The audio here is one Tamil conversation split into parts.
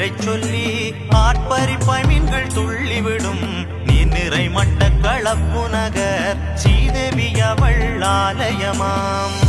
பெயரை சொல்லி ஆட்பறிப்பாய் மீன்கள் துள்ளிவிடும். நீர் நிறை மட்ட களப்பு நகர் சீதேவிய வள்ளாலயமாம்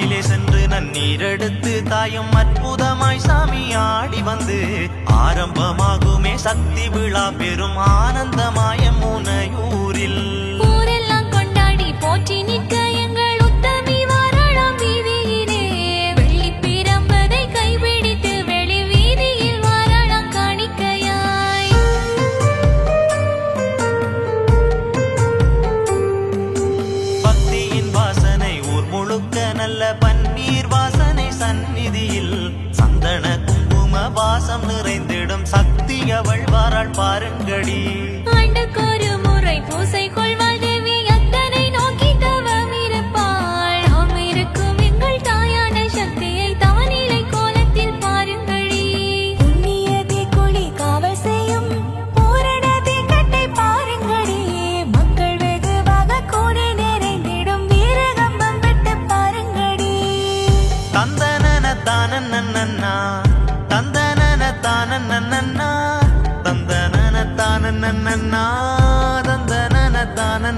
ஆற்றிலே சென்று நன்னீரெடுத்து தாயும் அற்புதமாய் சாமி ஆடி வந்து ஆரம்பமாகுமே சக்தி விழா பெரும் ஆனந்தமாய முனையூரில். பாசம் நிறைந்திடும். சக்தி அவள் வாராள் பாருங்கடி. நன்ன நாதந்த நன தான